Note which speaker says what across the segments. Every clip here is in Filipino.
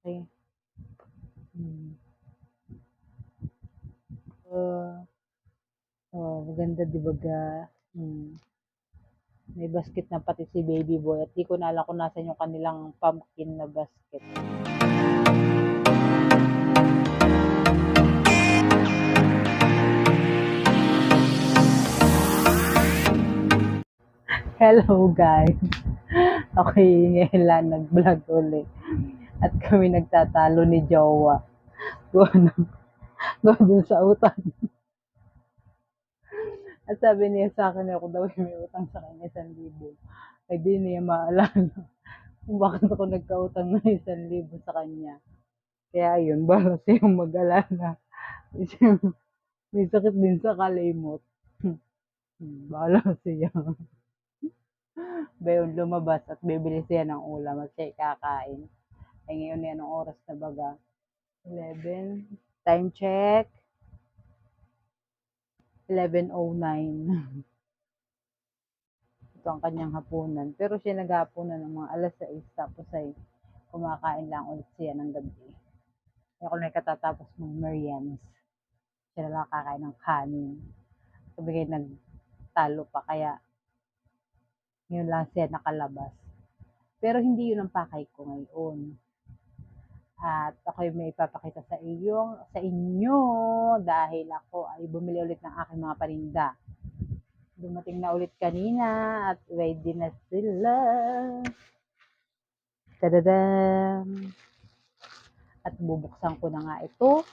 Speaker 1: Okay. Hmm. Oh. Oh, maganda 'di ba ga? Hmm. May basket na pati si baby boy at di ko na alam kung nasaan yung kanilang pumpkin na basket. Hello guys! Ako'y ngayon lang nag-vlog ulit. At kami nagtatalo ni Jowa. Gawa dun sa utang. At sabi niya sa akin ako daw ay may utang sa kanya isang libo. Ay di niya maalala kung bakit ako nagkautang ng isang libo sa kanya. Kaya ayun, bala siyang mag-alala. May sakit din sa kalimot. Bahala siya. Bayon lumabas at bibili siya ng ulam at siya kakain. Ay ngayon yan ang oras na baga. 11. Time check. 11.09. Ito ang kanyang hapunan. Pero siya naghapunan ng mga alas 6 tapos ay kumakain lang ulit siya ng gabi. Kung may katatapos mong meriends, siya na lang kakain ng kanin. Sabagay nagtalo pa kaya yun lang siya nakalabas. Pero hindi yun ang pakay ko ngayon. At ako'y may ipapakita sa iyo, sa inyo dahil ako ay bumili ulit ng aking mga paninda. Dumating na ulit kanina at ready na sila. Tadadam! At bubuksan ko na nga ito.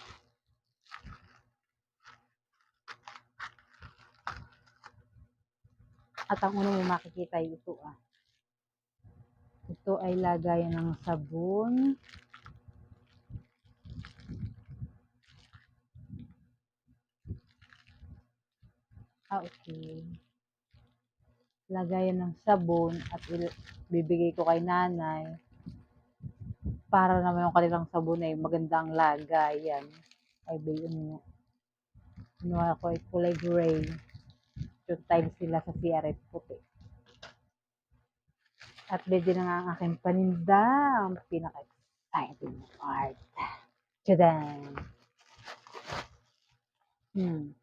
Speaker 1: At ang una mo makikita ay ito ah. Ito ay lagayan ng sabon. Ah, okay. Lagayan ng sabon at bibigay ko kay nanay para naman yung kanilang sabon ay magandang lagayan. Ay, bayon mo. Ano ako ay kulay gray. Tiles sila sa CR ay puti. At ready na nga ang aking paninda. Ang pinaka-exciting part. Tadam! Hmm.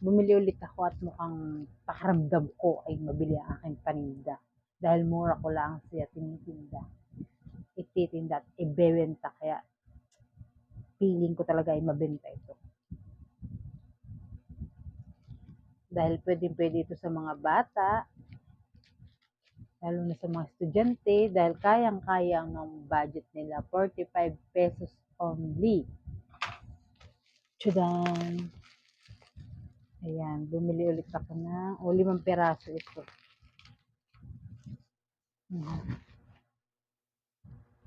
Speaker 1: Bumili ulit ako at mukhang pakaramdam ko ay mabili ang aking paninda. Dahil mura ko lang siya tinitinda. Ititinda at ibebenta. Kaya feeling ko talaga ay mabenta ito. Dahil pwedeng pwede ito sa mga bata, lalo na sa mga estudyante, dahil kayang-kayang ng budget nila, 45 pesos only. Tchadan! Ayan, bumili ulit ako ng, o limang peraso ito. Mhm.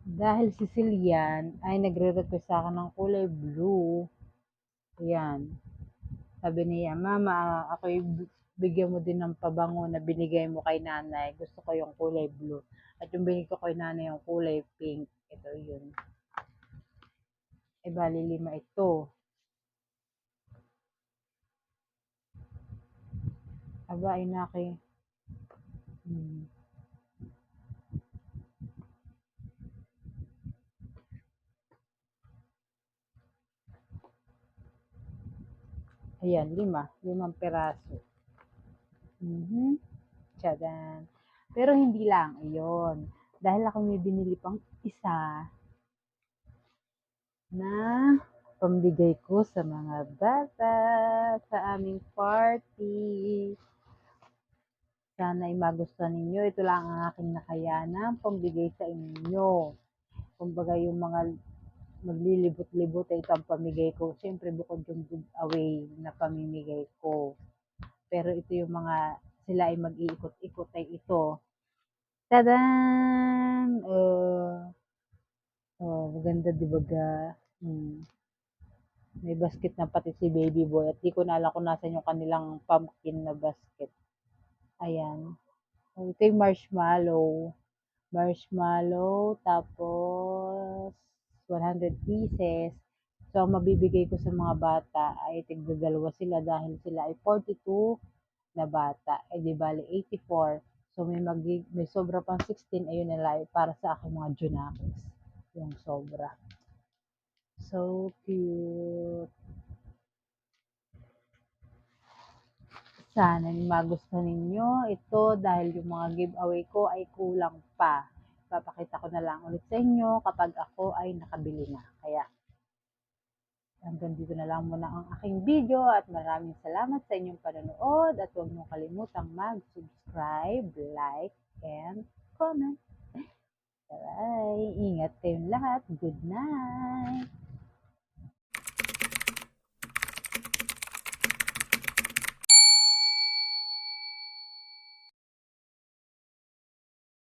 Speaker 1: Dahil si Silian ay nagre-request sa akin ng kulay blue. Ayan. Sabi niya, Mama, ako bigyan mo din ng pabango na binigay mo kay nanay. Gusto ko yung kulay blue. At yung binigay ko kay nanay yung kulay pink. Ito yun. E bali lima ito. Aba, ay naki. Hmm. Ayan, lima. Limang peraso. Mhm. Tsadan. Pero hindi lang. Ayun. Dahil ako may binili pang isa na pambigay ko sa mga bata sa aming party. Sana ay magustuhan ninyo. Ito lang ang aking nakayanang pambigay sa inyo. Kumbaga yung mga maglilibot-libot ay ito ang pamigay ko. Siyempre bukod yung giveaway na pamimigay ko. Pero ito yung mga sila ay mag-iikot-ikot ay ito. Tadan! Oh, oh maganda di ba ga? Hmm. May basket na pati si baby boy at di ko na alam kung nasan yung kanilang pumpkin na basket. Ayan. Ito yung marshmallow. Marshmallow, tapos 100 pieces. So, ang mabibigay ko sa mga bata ay tigdadalawa sila dahil sila ay 42 na bata. Eh, di bali 84. So, may, mag may sobra pang 16. Ayun na lang para sa aking mga junakis. yung sobra. So cute. Sana magustuhan ninyo ito dahil yung mga giveaway ko ay kulang pa. Papakita ko na lang ulit sa inyo kapag ako ay nakabili na. Kaya hanggang dito na lang muna ang aking video at maraming salamat sa inyong panonood at huwag niyo kalimutang mag-subscribe, like, and comment. Bye! Ingat kayong lahat. Good night!